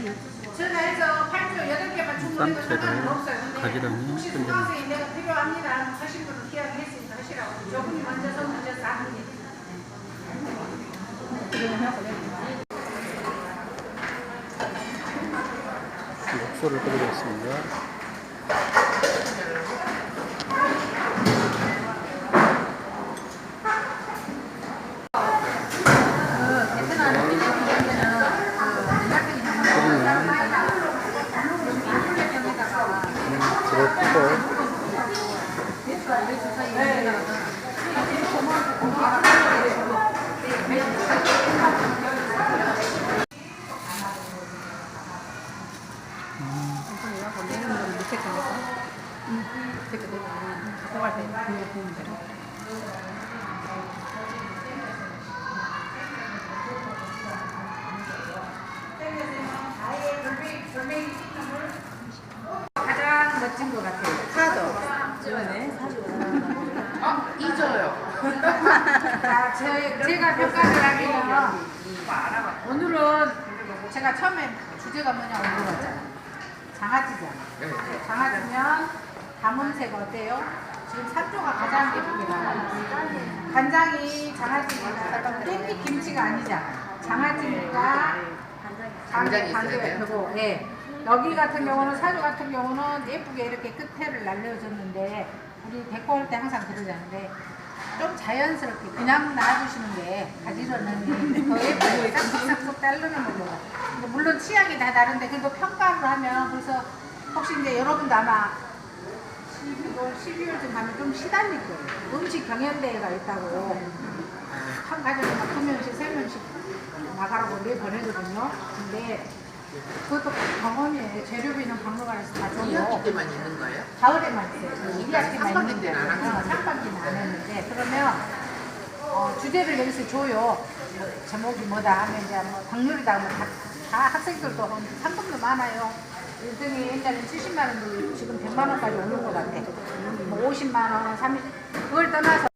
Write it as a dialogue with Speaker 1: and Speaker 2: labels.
Speaker 1: 전화해서 8kg
Speaker 2: 8개만
Speaker 1: 주문해도 상관은
Speaker 2: 없어요. 근데 혹시 수강생이 내가 필요합니다 하면 분은 계약했으니까 하시라고. 저분이 먼저 서 먼저 사분이.
Speaker 1: 육수를 끓이겠습니다.
Speaker 2: 가장 멋진 것 같아요. 사도.
Speaker 3: 주변에
Speaker 4: 아, 잊어요.
Speaker 2: 자, 제, 제가 평가를 하기는 오늘은 제가 처음에 주제가 뭐냐고 물어봤잖아요. 장아찌잖아.
Speaker 4: 네.
Speaker 2: 장아찌면 담음새가 어때요? 지금 산조가 가장 예쁘게 나와요. 간장이 장아찌니까 깻잎 김치가 아니잖아. 장아찌니까
Speaker 4: 간장이
Speaker 2: 간장
Speaker 4: 있어야 돼요?
Speaker 2: 되고, 예. 여기 같은 경우는 사주 같은 경우는 예쁘게 이렇게 끝에를 날려줬는데 우리 데코할 때 항상 그러자는데 좀 자연스럽게 그냥 놔두시는 게 가지런히 더 예쁘게 싹둑싹둑 자르는 걸로. 물론 취향이 다 다른데 그래도 평가를 하면 그래서 혹시 이제 여러분도 아마 12월, 12월쯤 가면 좀 시달릴 거예요. 음식 경연대회가 있다고 한 가족에 막두 명씩, 세 명씩 나가라고 내 보내거든요. 근데 그것도 경험이에요. 재료비는 박물관에서 다 줘요.
Speaker 4: 2학기 때만 있는 거예요?
Speaker 2: 가을에만 있어요. 1학기만
Speaker 4: 상반기
Speaker 2: 있는데,
Speaker 4: 때는 안 하고.
Speaker 2: 상반기는 안 했는데, 그러면, 어, 주제를 여기서 줘요. 뭐, 제목이 뭐다 하면 이제 뭐, 박물이다 하면 다, 다 학생들도 한 상금도 많아요. 1등이 옛날에 70만원도 지금 100만 원까지 오는 것 같아. 뭐 50만 원, 30, 그걸 떠나서